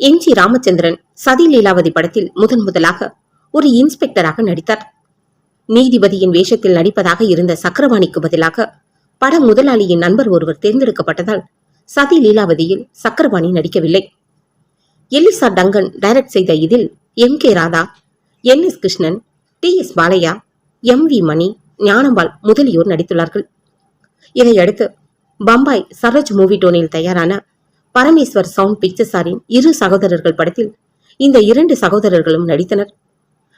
M G Ramachandran சதி லீலாவதி படத்தில் முதன் முதலாக ஒரு இன்ஸ்பெக்டராக நடித்தார். நீதிபதியின் வேஷத்தில் நடிப்பதாக இருந்த சக்கரவாணிக்கு பதிலாக பட முதலாளியின் நண்பர் ஒருவர் தேர்ந்தெடுக்கப்பட்டதால் சதி லீலாவதியில் சக்கரவாணி நடிக்கவில்லை. எலிசா டங்கன் டைரக்ட் செய்த இதில் M K Radha N S Krishnan T S Balaiah M V Mani Gnanambal முதலியோர் நடித்துள்ளார்கள். இதையடுத்து பம்பாய் சரோஜ் மூவி டோனில் தயாரான பரமேஸ்வர் சவுண்ட் பிக்சர்ஸாரின் இரு சகோதரர்கள் படத்தில் இந்த இரண்டு சகோதரர்களும் நடித்தனர்.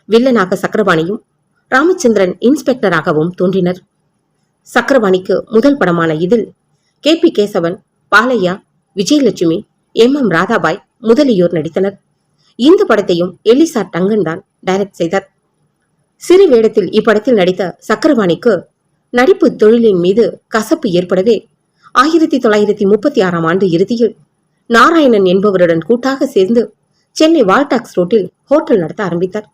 வில்லனாக சக்கரபாணியும் ராமச்சந்திரன் இன்ஸ்பெக்டராகவும் தோன்றினர். சக்கரபாணிக்கு முதல் படமான இதில் K P Kesavan Balaiah Vijayalakshmi M M Radhabai முதலியோர் நடித்தனர். இந்த படத்தையும் எலிசா டங்கன் தான் டைரக்ட் செய்தார். சிறு வேடத்தில் இப்படத்தில் நடித்த சக்கரவாணிக்கு நடிப்பு தொழிலின் மீது கசப்பு ஏற்படவே ஆயிரத்தி தொள்ளாயிரத்தி முப்பத்தி ஆறாம் ஆண்டு இறுதியில் நாராயணன் என்பவருடன் கூட்டாக சேர்ந்து சென்னை வால்டாக்ஸ் ரோட்டில் ஹோட்டல் நடத்த ஆரம்பித்தார்.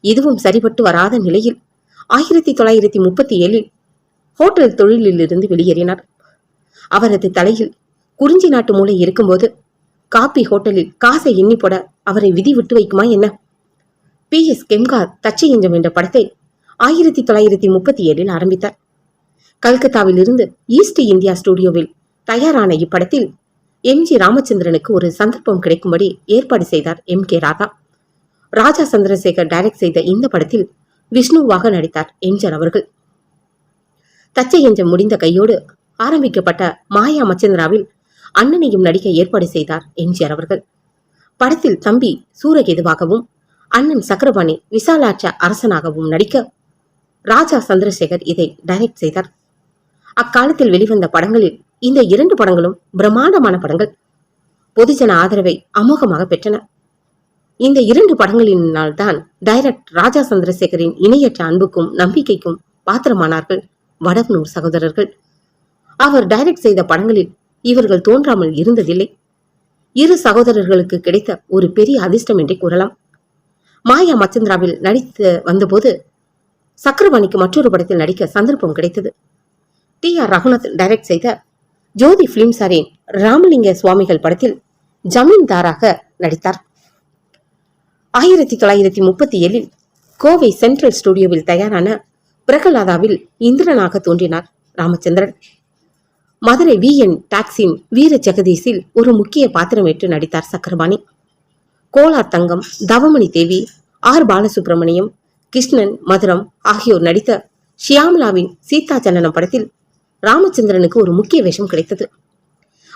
இதுவும் சரிபட்டு வராத நிலையில் ஆயிரத்தி தொள்ளாயிரத்தி முப்பத்தி ஏழில் ஹோட்டல் தொழிலிலிருந்து வெளியேறினார். அவரது தலையில் குறிஞ்சி நாட்டு மூளை இருக்கும்போது காபி ஹோட்டலில் காசை எண்ணி போட அவரை விதி விட்டு வைக்குமா என்ன? பி. எஸ். கெம்கார் தச்சையஞ்சம் என்ற படத்தை ஆயிரத்தி தொள்ளாயிரத்தி முப்பத்தி ஏழில் ஆரம்பித்தார். கல்கத்தாவில் இருந்து ஈஸ்ட் இந்தியா ஸ்டுடியோவில் தயாரான இப்படத்தில் எம் ஜி ராமச்சந்திரனுக்கு ஒரு சந்தர்ப்பம் கிடைக்கும்படி ஏற்பாடு செய்தார் M K Radha. Raja Chandrasekhar direct செய்த இந்த படத்தில் விஷ்ணுவாக நடித்தார் எம்ஜிஆர் அவர்கள். தச்சை என்ற முடிந்த கையோடு ஆரம்பிக்கப்பட்ட மாயா மச்சந்திராவில் அண்ணனையும் நடிக்க ஏற்பாடு செய்தார் எம்ஜிஆர் அவர்கள். படத்தில் தம்பி சூரகேதுவாகவும் அண்ணன் சக்கரபாணி விசாலாட்ச அரசனாகவும் நடிக்க ராஜா சந்திரசேகர் இதை டைரக்ட் செய்தார். அக்காலத்தில் வெளிவந்த படங்களில் இந்த இரண்டு படங்களும் பிரம்மாண்டமான படங்கள். பொதுஜன ஆதரவை அமோகமாக பெற்றன. இந்த இரண்டு படங்களினால் தான் டைரக்ட் ராஜா சந்திரசேகரின் இணையற்ற அன்புக்கும் நம்பிக்கைக்கும் பாத்திரமானார்கள் வடவனூர் சகோதரர்கள். அவர் டைரக்ட் செய்த படங்களில் இவர்கள் தோன்றாமல் இருந்ததில்லை. இரு சகோதரர்களுக்கு கிடைத்த ஒரு பெரிய அதிர்ஷ்டம் என்றே கூறலாம். மாயா மச்சந்திராவில் நடித்து வந்தபோது சக்கரவாணிக்கு மற்றொரு படத்தில் நடிக்க சந்தர்ப்பம் கிடைத்தது. டி ஆர் ரகுநாத் டைரக்ட் செய்த ஜோதி பிலிம்சாரின் ராமலிங்க சுவாமிகள் படத்தில் ஜமீன்தாராக நடித்தார். ஆயிரத்தி தொள்ளாயிரத்தி முப்பத்தி ஏழில் கோவை சென்ட்ரல் ஸ்டுடியோவில் தயாரான பிரகலாதாவில் இந்திரனாக தோன்றினார் ராமச்சந்திரன். மதுரை வி என் டாக்ஸின் வீர ஜெகதீஷில் ஒரு முக்கிய பாத்திரமேற்று நடித்தார் சக்கரபாணி. கோலார் தங்கம் தவமணி தேவி ஆர் பாலசுப்ரமணியம் கிருஷ்ணன் மதுரம் ஆகியோர் நடித்த ஷியாமலாவின் சீதா ஜனனம் படத்தில் ராமச்சந்திரனுக்கு ஒரு முக்கிய வேஷம் கிடைத்தது.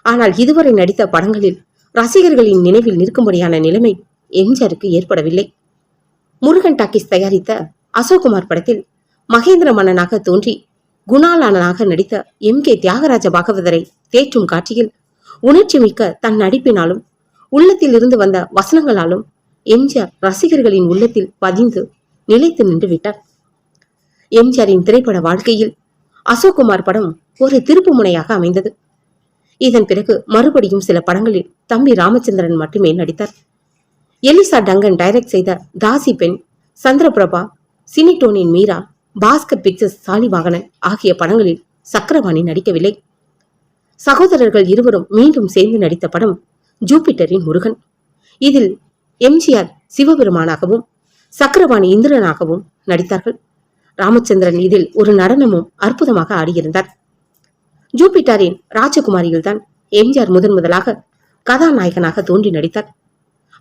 ஆனால் இதுவரை நடித்த படங்களில் ரசிகர்களின் நினைவில் நிற்கும்படியான நிலைமை எம்ஜிஆருக்கு ஏற்படவில்லை. முருகன் டாக்கிஸ் தயாரித்த அசோக்குமார் படத்தில் மகேந்திர மன்னனாக தோன்றி குணாலானனாக நடித்த எம். கே. தியாகராஜ பாகவதரை தேற்றும் காட்சியில் உணர்ச்சி மிக்க தன் நடிப்பினாலும் உள்ளத்தில் இருந்து வந்த வசனங்களாலும் எம்ஜிஆர் ரசிகர்களின் உள்ளத்தில் பதிந்து நிலைத்து நின்று விட்டார். எம்ஜிஆரின் திரைப்பட வாழ்க்கையில் அசோக்குமார் படம் ஒரு திருப்பு முனையாக அமைந்தது. இதன் பிறகு மறுபடியும் சில படங்களில் தம்பி ராமச்சந்திரன் மட்டுமே நடித்தார். எலிசா டங்கன் டைரக்ட் செய்த தாசி பெண் சந்திரபிரபா சினிடோனின் மீரா பாஸ்கர் பிக்சர்ஸ் சாலிவாகனன் ஆகிய படங்களில் சக்கரவாணி நடிக்கவில்லை. சகோதரர்கள் இருவரும் மீண்டும் சேர்ந்து நடித்த படம் ஜூபிட்டரின் முருகன். இதில் எம்ஜிஆர் சிவபெருமானாகவும் சக்கரவாணி இந்திரனாகவும் நடித்தார்கள். ராமச்சந்திரன் இதில் ஒரு நடனமும் அற்புதமாக ஆடியிருந்தார். ஜூபிட்டரின் ராஜகுமாரியில் தான் எம்ஜிஆர் முதன் முதலாக கதாநாயகனாக தோன்றி நடித்தார்.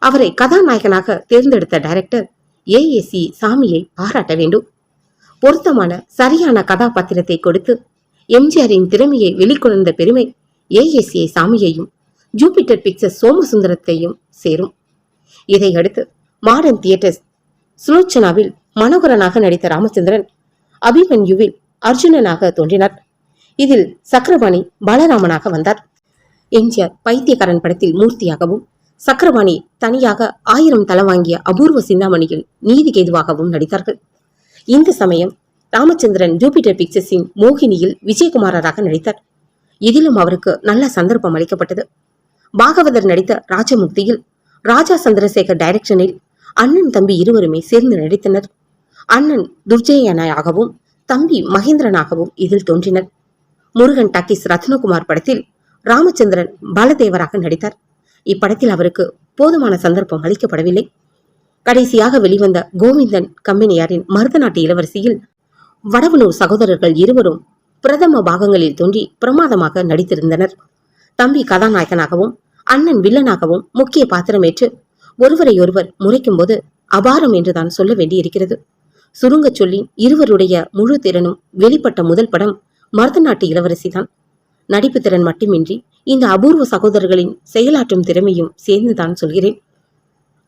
அவரை கதாநாயகனாக தேர்ந்தெடுத்த டைரக்டர் ஏஏசி சாமியை பாராட்ட வேண்டும். பொருத்தமான சரியான கதாபாத்திரத்தை கொடுத்து எம்ஜிஆரின் திறமையை வெளிக்கொணர்ந்த பெருமை ஏஏசிஐ சாமியையும் ஜூபிட்டர் பிக்சர்ஸ் சோமசுந்தரத்தையும் சேரும். இதையடுத்து மாடர்ன் தியேட்டர்ஸ் சுலோச்சனாவில் மனோகரனாக நடித்த ராமச்சந்திரன் அபிமன்யுவில் அர்ஜுனனாக தோன்றினார். இதில் சக்கரபாணி பலராமனாக வந்தார். எம்ஜிஆர் பைத்தியக்காரன் படத்தில் மூர்த்தியாகவும் சக்கரபாணி தனியாக ஆயிரம் தலை வாங்கிய அபூர்வ சிந்தாமணியில் நீதிகேதுவாகவும் நடித்தார்கள். இந்த சமயம் ராமச்சந்திரன் ஜூபிட்டர் பிக்சர்ஸின் மோகினியில் விஜயகுமாரராக நடித்தார். இதிலும் அவருக்கு நல்ல சந்தர்ப்பம் அளிக்கப்பட்டது. பாகவதர் நடித்த ராஜமுக்தியில் ராஜா சந்திரசேகர் டைரக்ஷனில் அண்ணன் தம்பி இருவருமே சேர்ந்து நடித்தனர். அண்ணன் துர்ஜயனாகவும் தம்பி மகேந்திரனாகவும் இதில் தோன்றினர். முருகன் டாக்கிஸ் ரத்னகுமார் படத்தில் ராமச்சந்திரன் பாலதேவராக நடித்தார். இப்படத்தில் அவருக்கு போதுமான சந்தர்ப்பம் அளிக்கப்படவில்லை. கடைசியாக வெளிவந்த கோவிந்தன் கம்பெனியாரின் மருதநாட்டு இளவரசியில் வடவனூர் சகோதரர்கள் இருவரும் பிரதம பாகங்களில் தோன்றி பிரமாதமாக நடித்திருந்தனர். தம்பி கதாநாயகனாகவும் அண்ணன் வில்லனாகவும் முக்கிய பாத்திரமேற்று ஒருவரையொருவர் முறைக்கும்போது அபாரம் என்றுதான் சொல்ல வேண்டியிருக்கிறது. சுருங்கச் சொல்லி இருவருடைய முழு திறனும் வெளிப்பட்ட முதல் படம் மருதநாட்டு இளவரசிதான். நடிப்பு திறன் மட்டுமின்றி இந்த அபூர்வ சகோதரர்களின் செயலாற்றும் திறமையும் சேர்ந்துதான் சொல்கிறேன்.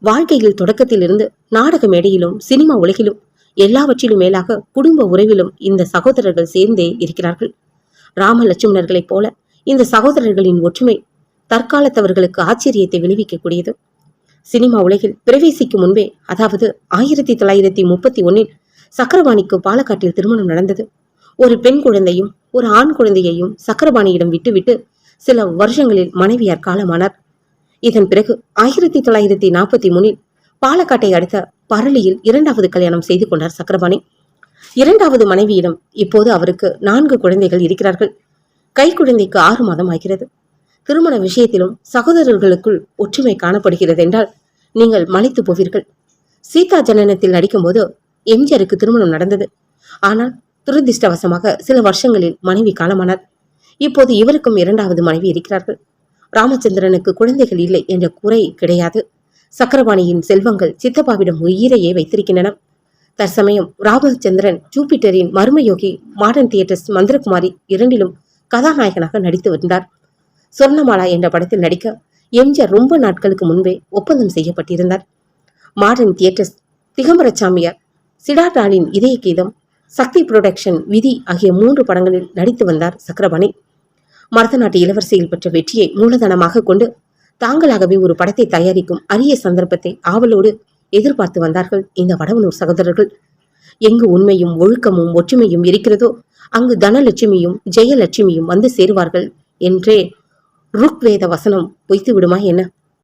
வாழ்க்கையில் தொடக்கத்திலிருந்து நாடக மேடையிலும் சினிமா உலகிலும் எல்லாவற்றிலும் மேலாக குடும்ப உறவிலும் இந்த சகோதரர்கள் சேர்ந்தே இருக்கிறார்கள். ராம லட்சுமணர்களைப் போல இந்த சகோதரர்களின் ஒற்றுமை தற்காலத்தவர்களுக்கு ஆச்சரியத்தை விளைவிக்கக்கூடியது. சினிமா உலகில் பிரவேசிக்கும் முன்பே அதாவது ஆயிரத்தி தொள்ளாயிரத்தி முப்பத்தி ஒன்னில் சக்கரபாணிக்கு பாலக்காட்டில் திருமணம் நடந்தது. ஒரு பெண் குழந்தையும் ஒரு ஆண் குழந்தையையும் சக்கரபாணியிடம் விட்டுவிட்டு சில வருஷங்களில் மனைவியார் காலமானார். இதன் பிறகு ஆயிரத்தி தொள்ளாயிரத்தி நாற்பத்தி மூணில் பாலக்காட்டை அடுத்த பரளியில் இரண்டாவது கல்யாணம் செய்து கொண்டார் சக்கரபாணி. இரண்டாவது மனைவியிடம் இப்போது அவருக்கு நான்கு குழந்தைகள் இருக்கிறார்கள். கை குழந்தைக்கு ஆறு மாதம் ஆகிறது. திருமண விஷயத்திலும் சகோதரர்களுக்குள் ஒற்றுமை காணப்படுகிறது என்றால் நீங்கள் மலைத்து போவீர்கள். சீதா ஜனனத்தில் நடிக்கும்போது எம்ஜிஆருக்கு திருமணம் நடந்தது. ஆனால் துரதிருஷ்டவசமாக சில வருஷங்களில் மனைவி காலமானார். இப்போது இவருக்கும் இரண்டாவது மனைவி இருக்கிறார்கள். ராமச்சந்திரனுக்கு குழந்தைகள் இல்லை என்ற குறை கிடையாது. சக்கரபாணியின் செல்வங்கள் சித்தப்பாவிடம் உயிரையே வைத்திருக்கின்றன. தற்சமயம் ராமச்சந்திரன் ஜூபிட்டரின் மர்மயோகி மாடர்ன் தியேட்டர்ஸ் மந்திரகுமாரி இரண்டிலும் கதாநாயகனாக நடித்து வந்தார். சொர்ணமாலா என்ற படத்தில் நடிக்க எம்ஜிஆர் ரொம்ப நாட்களுக்கு முன்பே ஒப்பந்தம் செய்யப்பட்டிருந்தார். மாடர்ன் தியேட்டர்ஸ் திகம்பரச்சாமியார் சிடாட்டாலின் இதய கீதம் சக்தி புரொடக்ஷன் விதி ஆகிய மூன்று படங்களில் நடித்து வந்தார் சக்கரபாணி. மரதநாட்டு இளவரசியில் பெற்ற வெற்றியை மூலதனமாக கொண்டு தாங்களாகவே ஒரு படத்தை தயாரிக்கும் அரிய சந்தர்ப்பத்தை ஆவலோடு எதிர்பார்த்து வந்தார்கள் இந்த வடவனூர் சகோதரர்கள். எங்கு உண்மையும் ஒழுக்கமும் ஒற்றுமையும் இருக்கிறதோ அங்கு தனலட்சுமியும் ஜெயலட்சுமியும் வந்து சேருவார்கள் என்றே ருக்வேத வசனம் பொய்த்து விடுமா என்ன?